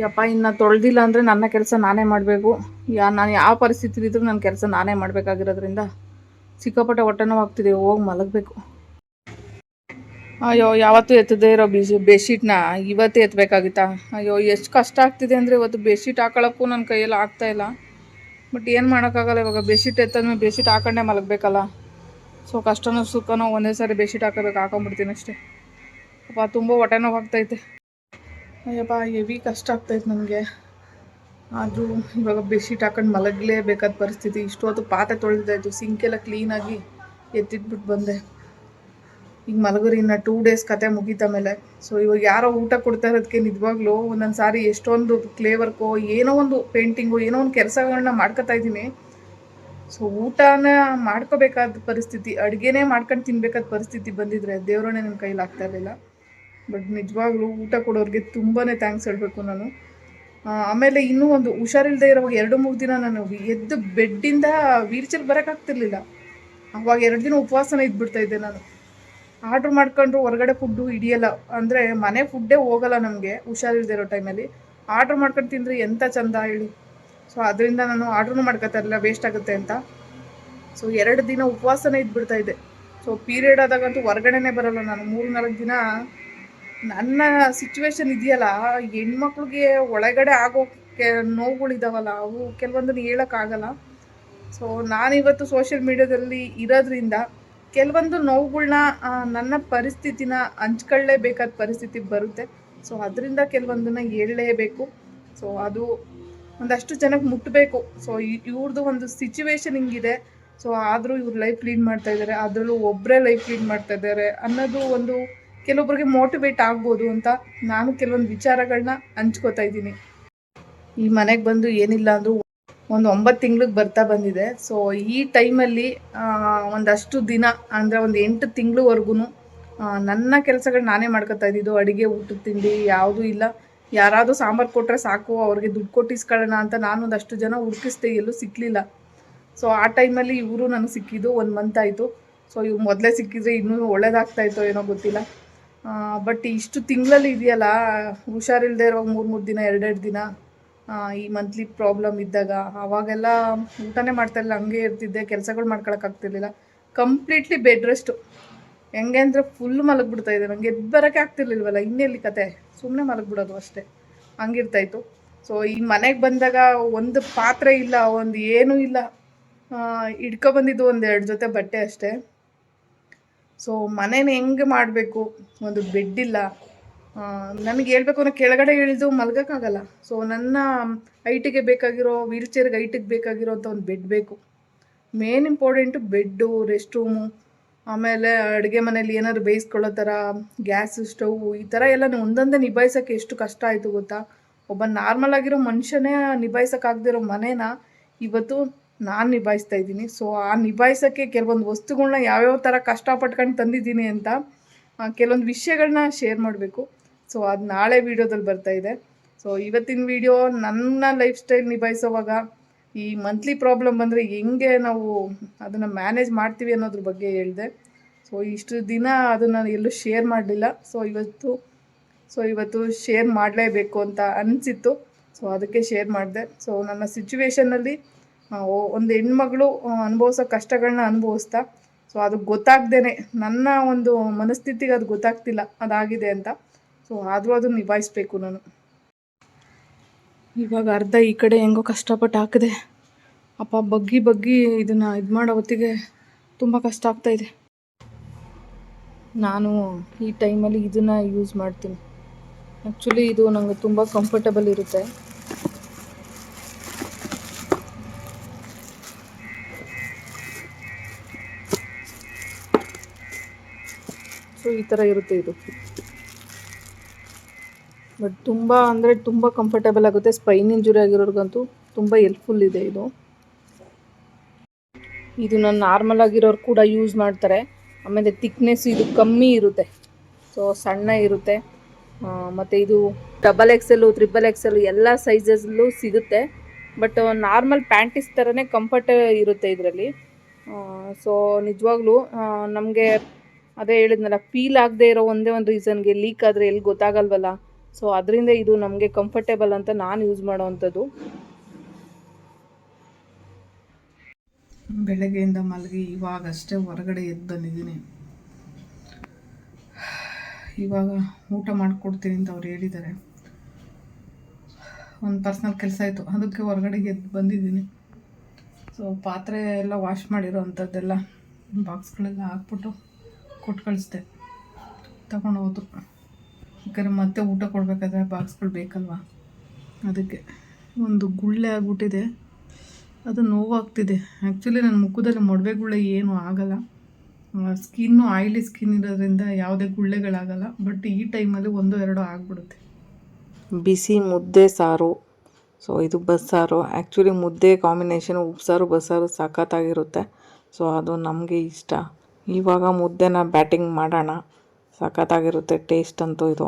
ಯಪ್ಪ, ಇನ್ನು ತೊಳೆದಿಲ್ಲ ಅಂದರೆ ನನ್ನ ಕೆಲಸ ನಾನೇ ಮಾಡಬೇಕು. ಯಾ, ನಾನು ಯಾವ ಪರಿಸ್ಥಿತಿ ಇದ್ರೂ ನನ್ನ ಕೆಲಸ ನಾನೇ ಮಾಡಬೇಕಾಗಿರೋದ್ರಿಂದ ಸಿಕ್ಕಾಪಟ್ಟೆ ಹೊಟ್ಟೆನೋ ಆಗ್ತಿದೆ, ಹೋಗಿ ಮಲಗಬೇಕು. ಅಯ್ಯೋ, ಯಾವತ್ತೂ ಎತ್ತದೇ ಇರೋ ಬಿಸಿ ಬೆಡ್ಶೀಟ್ನ ಇವತ್ತೇ ಎತ್ತಬೇಕಾಗಿತ್ತಾ ಅಯ್ಯೋ, ಎಷ್ಟು ಕಷ್ಟ ಆಗ್ತಿದೆ ಅಂದರೆ ಇವತ್ತು ಬೆಡ್ಶೀಟ್ ಹಾಕೊಳ್ಳೋಕ್ಕೂ ನನ್ನ ಕೈಯಲ್ಲಿ ಇಲ್ಲ. ಬಟ್ ಏನು ಮಾಡೋಕ್ಕಾಗಲ್ಲ ಇವಾಗ? ಬೆಡ್ಶೀಟ್ ಎತ್ತದ್ಮೇಲೆ ಬೆಡ್ಶೀಟ್ ಹಾಕೊಂಡೇ ಮಲಗಬೇಕಲ್ಲ. ಸೊ ಕಷ್ಟನೋ ಸುಖನೋ ಒಂದೇ ಸಾರಿ ಬೆಡ್ಶೀಟ್ ಹಾಕೋಬೇಕು, ಹಾಕೊಂಡ್ಬಿಡ್ತೀನಿ ಅಷ್ಟೇ. ಅಪ್ಪ, ತುಂಬ ಹೊಟ್ಟೆ ನೋವು ಆಗ್ತೈತೆ. ಅಯ್ಯಪ್ಪ, ಹೆವಿ ಕಷ್ಟ ಆಗ್ತೈತೆ ನನಗೆ. ಆದರೂ ಇವಾಗ ಬೆಡ್ಶೀಟ್ ಹಾಕೊಂಡು ಮಲಗಲೇಬೇಕಾದ ಪರಿಸ್ಥಿತಿ. ಇಷ್ಟೊತ್ತು ಪಾತ್ರೆ ತೊಳೆದಿದ್ದಾಯಿತು ಸಿಂಕೆಲ್ಲ ಕ್ಲೀನಾಗಿ ಎತ್ತಿಟ್ಬಿಟ್ಟು ಬಂದೆ. ಈಗ ಮಲಗರಿ ಇನ್ನು ಟೂ ಡೇಸ್ ಕತೆ ಮುಗೀತ ಮೇಲೆ ಸೊ ಇವಾಗ ಯಾರೋ ಊಟ ಕೊಡ್ತಾ ಇರೋದಕ್ಕೆ ನಿಜವಾಗ್ಲೂ ಒಂದೊಂದು ಸಾರಿ ಎಷ್ಟೊಂದು ಕ್ಲೇ ವರ್ಕೋ ಏನೋ ಒಂದು ಪೇಂಟಿಂಗು ಏನೋ ಒಂದು ಕೆಲಸಗಳನ್ನ ಮಾಡ್ಕೊತಾ ಇದ್ದೀನಿ. ಸೊ ಊಟನ ಮಾಡ್ಕೋಬೇಕಾದ ಪರಿಸ್ಥಿತಿ, ಅಡುಗೆನೇ ಮಾಡ್ಕೊಂಡು ತಿನ್ಬೇಕಾದ ಪರಿಸ್ಥಿತಿ ಬಂದಿದ್ರೆ ದೇವರನ್ನೇ ನನ್ನ ಕೈಲಿ ಆಗ್ತಾ ಇರಲಿಲ್ಲ. ಬಟ್ ನಿಜವಾಗ್ಲೂ ಊಟ ಕೊಡೋರಿಗೆ ತುಂಬಾ ಥ್ಯಾಂಕ್ಸ್ ಹೇಳಬೇಕು ನಾನು. ಆಮೇಲೆ ಇನ್ನೂ ಒಂದು ಹುಷಾರಿಲ್ಲದೆ ಇರೋವಾಗ ಎರಡು, ಮೂರು ದಿನ ನಾನು ಎದ್ದು ಬೆಡ್ಡಿಂದ ವೀಲ್ಚೇರ್ ಬರೋಕ್ಕಾಗ್ತಿರ್ಲಿಲ್ಲ ಅವಾಗ ಎರಡು ದಿನ ಉಪವಾಸನ ಇದ್ಬಿಡ್ತಾ ಇದ್ದೆ ನಾನು. ಆರ್ಡ್ರ್ ಮಾಡ್ಕೊಂಡ್ರು ಹೊರಗಡೆ ಫುಡ್ಡು ಹಿಡಿಯಲ್ಲ. ಅಂದರೆ ಮನೆ ಫುಡ್ಡೇ ಹೋಗಲ್ಲ ನಮಗೆ ಹುಷಾರಿಲ್ದೇ ಇರೋ ಟೈಮಲ್ಲಿ ಆರ್ಡ್ರ್ ಮಾಡ್ಕೊಂಡು ತಿಂದರೆ ಎಂಥ ಚಂದ ಹೇಳಿ. ಸೊ ಅದರಿಂದ ನಾನು ಆರ್ಡ್ರೂ ಮಾಡ್ಕೊತಾ ಇರಲಿಲ್ಲ ವೇಸ್ಟ್ ಆಗುತ್ತೆ ಅಂತ. ಸೊ ಎರಡು ದಿನ ಉಪವಾಸನೇ ಇದ್ಬಿಡ್ತಾ ಇದ್ದೆ. ಸೊ ಪೀರಿಯಡ್ ಆದಾಗಂತೂ ಹೊರಗಡೆನೇ ಬರಲ್ಲ ನಾನು. ಮೂರು ನಾಲ್ಕು ದಿನ ನನ್ನ ಸಿಚುವೇಶನ್ ಇದೆಯಲ್ಲ, ಹೆಣ್ಮಕ್ಳಿಗೆ ಒಳಗಡೆ ಆಗೋ ಕೆ ನೋವುಗಳಿದಾವಲ್ಲ, ಅವು ಕೆಲವೊಂದನ್ನು ಹೇಳೋಕ್ಕಾಗಲ್ಲ. ಸೊ ನಾನಿವತ್ತು ಸೋಷಿಯಲ್ ಮೀಡ್ಯಾದಲ್ಲಿ ಇರೋದ್ರಿಂದ ಕೆಲವೊಂದು ನೋವುಗಳ್ನ ನನ್ನ ಪರಿಸ್ಥಿತಿನ ಹಂಚ್ಕೊಳ್ಳೇಬೇಕಾದ ಪರಿಸ್ಥಿತಿ ಬರುತ್ತೆ. ಸೊ, ಅದರಿಂದ ಕೆಲವೊಂದನ್ನ ಹೇಳಲೇಬೇಕು. ಸೊ, ಅದು ಒಂದಷ್ಟು ಜನಕ್ಕೆ ಮುಟ್ಟಬೇಕು ಸೊ ಇವ್ರದ್ದು ಒಂದು ಸಿಚುವೇಶನ್ ಹಿಂಗಿದೆ. ಸೊ, ಆದರೂ ಇವ್ರು ಲೈಫ್ ಲೀಡ್ ಮಾಡ್ತಾ ಇದ್ದಾರೆ. ಅದರಲ್ಲೂ ಒಬ್ಬರೇ ಲೈಫ್ ಲೀಡ್ ಮಾಡ್ತಾ ಇದ್ದಾರೆ ಅನ್ನೋದು ಒಂದು ಕೆಲವೊಬ್ಬರಿಗೆ ಮೋಟಿವೇಟ್ ಆಗ್ಬೋದು ಅಂತ ನಾನು ಕೆಲವೊಂದು ವಿಚಾರಗಳನ್ನ ಹಂಚ್ಕೋತಾ ಇದ್ದೀನಿ. ಈ ಮನೆಗೆ ಬಂದು ಏನಿಲ್ಲ ಅಂದರೂ ಒಂದು ಒಂಬತ್ತು ತಿಂಗ್ಳಿಗೆ ಬರ್ತಾ ಬಂದಿದೆ. ಸೊ ಈ ಟೈಮಲ್ಲಿ ಒಂದಷ್ಟು ದಿನ, ಅಂದರೆ ಒಂದು ಎಂಟು ತಿಂಗಳವರೆಗೂ ನನ್ನ ಕೆಲಸಗಳು ನಾನೇ ಮಾಡ್ಕೊತಾ ಇದ್ದಿದ್ದು. ಅಡುಗೆ, ಊಟದ ತಿಂಡಿ ಯಾವುದೂ ಇಲ್ಲ. ಯಾರಾದರೂ ಸಾಂಬಾರು ಕೊಟ್ಟರೆ ಸಾಕು, ಅವ್ರಿಗೆ ದುಡ್ಡು ಕೊಟ್ಟಿಸ್ಕೊಳ್ಳೋಣ ಅಂತ ನಾನು ಒಂದಷ್ಟು ಜನ ಹುಡುಕಿಸ್ದೆ, ಎಲ್ಲೂ ಸಿಕ್ಕಲಿಲ್ಲ ಸೊ ಆ ಟೈಮಲ್ಲಿ ಇವರು ನನಗೆ ಸಿಕ್ಕಿದ್ದು, ಒಂದು ಮಂತ್ ಆಯಿತು. ಸೊ ಇವು ಮೊದಲೇ ಸಿಕ್ಕಿದ್ರೆ ಇನ್ನೂ ಒಳ್ಳೇದಾಗ್ತಾಯಿತ್ತೋ ಏನೋ ಗೊತ್ತಿಲ್ಲ. ಬಟ್ ಇಷ್ಟು ತಿಂಗಳಲ್ಲಿ ಇದೆಯಲ್ಲ ಹುಷಾರಿಲ್ಲದೆ ಇರೋ ಮೂರು ಮೂರು ದಿನ, ಎರಡೆರಡು ದಿನ ಈ ಮಂತ್ಲಿ ಪ್ರಾಬ್ಲಮ್ ಇದ್ದಾಗ, ಆವಾಗೆಲ್ಲ ಊಟನೇ ಮಾಡ್ತಾ ಇಲ್ಲ ಹಂಗೆ ಇರ್ತಿದ್ದೆ, ಕೆಲಸಗಳು ಮಾಡ್ಕೊಳಕ್ಕಾಗ್ತಿರ್ಲಿಲ್ಲ ಕಂಪ್ಲೀಟ್ಲಿ ಬೆಡ್ ರೆಸ್ಟು ಹೆಂಗೆ ಅಂದರೆ ಫುಲ್ ಇದೆ ನನಗೆ ಎದ್ದು ಬರೋಕ್ಕೆ ಆಗ್ತಿರ್ಲಿಲ್ವಲ್ಲ, ಇನ್ನೆಲ್ಲಿ ಕತೆ? ಸುಮ್ಮನೆ ಮಲಗಿಬಿಡೋದು ಅಷ್ಟೇ. ಹಂಗಿರ್ತಾಯಿತ್ತು ಸೊ ಈ ಮನೆಗೆ ಬಂದಾಗ ಒಂದು ಪಾತ್ರೆ ಇಲ್ಲ, ಒಂದು ಏನೂ ಇಲ್ಲ. ಇಡ್ಕೊ ಬಂದಿದ್ದು ಒಂದು ಎರಡು ಜೊತೆ ಬಟ್ಟೆ ಅಷ್ಟೇ. ಸೊ ಮನೇನ ಹೆಂಗೆ ಮಾಡಬೇಕು? ಒಂದು ಬೆಡ್ ಇಲ್ಲ. ನನಗೆ ಹೇಳ್ಬೇಕು ಅನ್ನೋ ಕೆಳಗಡೆ ಇಳಿದು ಮಲ್ಗೋಕ್ಕಾಗಲ್ಲ. ಸೊ ನನ್ನ ಹೈಟಿಗೆ ಬೇಕಾಗಿರೋ ವೀಲ್ ಚೇರ್ಗೆ ಹೈಟಿಗೆ ಬೇಕಾಗಿರೋಂಥ ಒಂದು ಬೆಡ್ ಬೇಕು. Main important bed rest room ಆಮೇಲೆ ಅಡುಗೆ ಮನೇಲಿ ಏನಾದ್ರು ಬೇಯಿಸ್ಕೊಳ್ಳೋ ಥರ ಗ್ಯಾಸ್ ಸ್ಟವ್ ಈ ಥರ ಎಲ್ಲ ಒಂದೊಂದೇ ನಿಭಾಯಿಸೋಕ್ಕೆ ಎಷ್ಟು ಕಷ್ಟ ಆಯಿತು ಗೊತ್ತಾ? ಒಬ್ಬ ನಾರ್ಮಲ್ ಆಗಿರೋ ಮನುಷ್ಯನೇ ನಿಭಾಯಿಸೋಕ್ಕಾಗದಿರೋ ಮನೇನ ಇವತ್ತು ನಾನು ನಿಭಾಯಿಸ್ತಾ ಇದ್ದೀನಿ. ಸೊ ಆ ನಿಭಾಯಿಸೋಕ್ಕೆ ಕೆಲವೊಂದು ವಸ್ತುಗಳನ್ನ ಯಾವ್ಯಾವ ಥರ ಕಷ್ಟಪಟ್ಕೊಂಡು ತಂದಿದ್ದೀನಿ ಅಂತ ಕೆಲವೊಂದು ವಿಷಯಗಳನ್ನ ಶೇರ್ ಮಾಡಬೇಕು. ಸೊ ಅದು ನಾಳೆ ವೀಡಿಯೋದಲ್ಲಿ ಬರ್ತಾ ಇದೆ. ಸೊ ಇವತ್ತಿನ ವಿಡಿಯೋ ನನ್ನ ಲೈಫ್ ಸ್ಟೈಲ್ ನಿಭಾಯಿಸೋವಾಗ ಈ ಮಂತ್ಲಿ ಪ್ರಾಬ್ಲಮ್ ಬಂದರೆ ಹೆಂಗೆ ನಾವು ಅದನ್ನು ಮ್ಯಾನೇಜ್ ಮಾಡ್ತೀವಿ ಅನ್ನೋದ್ರ ಬಗ್ಗೆ ಹೇಳಿದೆ. ಸೊ ಇಷ್ಟು ದಿನ ಅದನ್ನು ಎಲ್ಲೂ ಶೇರ್ ಮಾಡಲಿಲ್ಲ. ಸೊ ಇವತ್ತು ಸೊ ಇವತ್ತು ಶೇರ್ ಮಾಡಲೇಬೇಕು ಅಂತ ಅನಿಸಿತ್ತು. ಸೊ ಅದಕ್ಕೆ ಶೇರ್ ಮಾಡಿದೆ. ಸೊ ನನ್ನ ಸಿಚುವೇಶನಲ್ಲಿ ಒಂದು ಹೆಣ್ಮಗಳು ಅನುಭವಿಸೋ ಕಷ್ಟಗಳನ್ನ ಅನುಭವಿಸ್ತಾ. ಸೊ ಅದು ಗೊತ್ತಾಗ್ದೇ ನನ್ನ ಒಂದು ಮನಸ್ಥಿತಿಗೆ ಅದು ಗೊತ್ತಾಗ್ತಿಲ್ಲ. ಅದಾಗಿದೆ ಅಂತ. ಸೊ ಆದರೂ ಅದನ್ನು ನಿಭಾಯಿಸ್ಬೇಕು ನಾನು. ಇವಾಗ ಅರ್ಧ ಈ ಕಡೆ ಹೆಂಗೋ ಕಷ್ಟಪಟ್ಟು ಹಾಕಿದೆ. ಅಪ್ಪ ಬಗ್ಗಿ ಬಗ್ಗಿ ಇದನ್ನು ಇದು ಮಾಡೋ ಹೊತ್ತಿಗೆ ತುಂಬ ಕಷ್ಟ ಆಗ್ತಾ ಇದೆ. ನಾನು ಈ ಟೈಮಲ್ಲಿ ಇದನ್ನು ಯೂಸ್ ಮಾಡ್ತೀನಿ. ಆ್ಯಕ್ಚುಲಿ ಇದು ನನಗೆ ತುಂಬ ಕಂಫರ್ಟಬಲ್ ಇರುತ್ತೆ. ಸೊ ಈ ಥರ ಇರುತ್ತೆ ಇದು. ಬಟ್ ತುಂಬ ಅಂದರೆ ತುಂಬ ಕಂಫರ್ಟೇಬಲ್ ಆಗುತ್ತೆ. ಸ್ಪೈನ್ ಇಂಜುರಿ ಆಗಿರೋರ್ಗಂತೂ ತುಂಬ ಹೆಲ್ಪ್ಫುಲ್ ಇದೆ ಇದು. ಇದು ನಾರ್ಮಲ್ ಆಗಿರೋರು ಕೂಡ ಯೂಸ್ ಮಾಡ್ತಾರೆ. ಆಮೇಲೆ ತಿಕ್ನೆಸ್ ಇದು ಕಮ್ಮಿ ಇರುತ್ತೆ. ಸೊ ಸಣ್ಣ ಇರುತ್ತೆ. ಮತ್ತು ಇದು ಡಬಲ್ ಎಕ್ಸೆಲ್ಲು ತ್ರಿಬಲ್ ಎಕ್ಸೆಲ್ಲು ಎಲ್ಲ ಸೈಜಸ್ಸಲ್ಲೂ ಸಿಗುತ್ತೆ. ಬಟ್ ನಾರ್ಮಲ್ ಪ್ಯಾಂಟಿಸ್ ಥರನೇ ಕಂಫರ್ಟ್ ಇರುತ್ತೆ ಇದರಲ್ಲಿ. ಸೊ ನಿಜವಾಗ್ಲೂ ನಮಗೆ ಅದೇ ಹೇಳಿದ್ನಲ್ಲ ಫೀಲ್ ಆಗದೆ ಇರೋ ಒಂದೇ ಒಂದು ರೀಸನ್ಗೆ ಲೀಕ್ ಆದರೆ ಎಲ್ಲಿ ಗೊತ್ತಾಗಲ್ವಲ್ಲ? ಸೊ ಅದರಿಂದ ಇದು ನಮಗೆ ಕಂಫರ್ಟೇಬಲ್ ಅಂತ ನಾನು ಯೂಸ್ ಮಾಡೋವಂಥದ್ದು ಬೆಳಗ್ಗೆಯಿಂದ ಮಲಗಿ, ಇವಾಗಷ್ಟೇ ಹೊರಗಡೆ ಎದ್ದು ಬಂದಿದ್ದೀನಿ. ಇವಾಗ ಊಟ ಮಾಡಿಕೊಡ್ತೀನಿ ಅಂತ ಅವ್ರು ಹೇಳಿದ್ದಾರೆ. ಒಂದು ಪರ್ಸ್ನಲ್ ಕೆಲಸ ಆಯಿತು, ಅದಕ್ಕೆ ಹೊರಗಡೆ ಎದ್ದು ಬಂದಿದ್ದೀನಿ. ಸೊ ಪಾತ್ರೆ ಎಲ್ಲ ವಾಶ್ ಮಾಡಿರೋ ಅಂಥದ್ದೆಲ್ಲ ಬಾಕ್ಸ್ಗಳೆಲ್ಲ ಹಾಕ್ಬಿಟ್ಟು ಕೊಟ್ಟು ಕಳಿಸ್ದೆ. ತಗೊಂಡು ಹೋದ್ರು. ಯಾಕಂದರೆ ಮತ್ತೆ ಊಟ ಕೊಡಬೇಕಾದ್ರೆ ಬಾಕ್ಸ್ಗಳು ಬೇಕಲ್ವಾ? ಅದಕ್ಕೆ ಒಂದು ಗುಳ್ಳೆ ಆಗಿಬಿಟ್ಟಿದೆ. ಅದು ನೋವಾಗ್ತಿದೆ. ಆ್ಯಕ್ಚುಲಿ ನನ್ನ ಮುಖದಲ್ಲಿ ಮೊಡವೆ ಗುಳ್ಳೆ ಏನೂ ಆಗಲ್ಲ. ಸ್ಕಿನ್ನು ಆಯಿಲಿ ಸ್ಕಿನ್ ಇರೋದ್ರಿಂದ ಯಾವುದೇ ಗುಳ್ಳೆಗಳಾಗಲ್ಲ. ಬಟ್ ಈ ಟೈಮಲ್ಲಿ ಒಂದು ಎರಡು ಆಗಿಬಿಡುತ್ತೆ. ಬಿಸಿ ಮುದ್ದೆ, ಸಾರು. ಸೊ ಇದು ಬಸ್ಸಾರು. ಆ್ಯಕ್ಚುಲಿ ಮುದ್ದೆ ಕಾಂಬಿನೇಷನ್ ಉಪ್ಸಾರು, ಬಸ್ಸಾರು ಸಖತ್ತಾಗಿರುತ್ತೆ. ಸೊ ಅದು ನಮಗೆ ಇಷ್ಟ. ಇವಾಗ ಮುದ್ದೆನ ಬ್ಯಾಟಿಂಗ್ ಮಾಡೋಣ. ಸಖತ್ತಾಗಿರುತ್ತೆ ಟೇಸ್ಟ್ ಅಂತೂ ಇದು.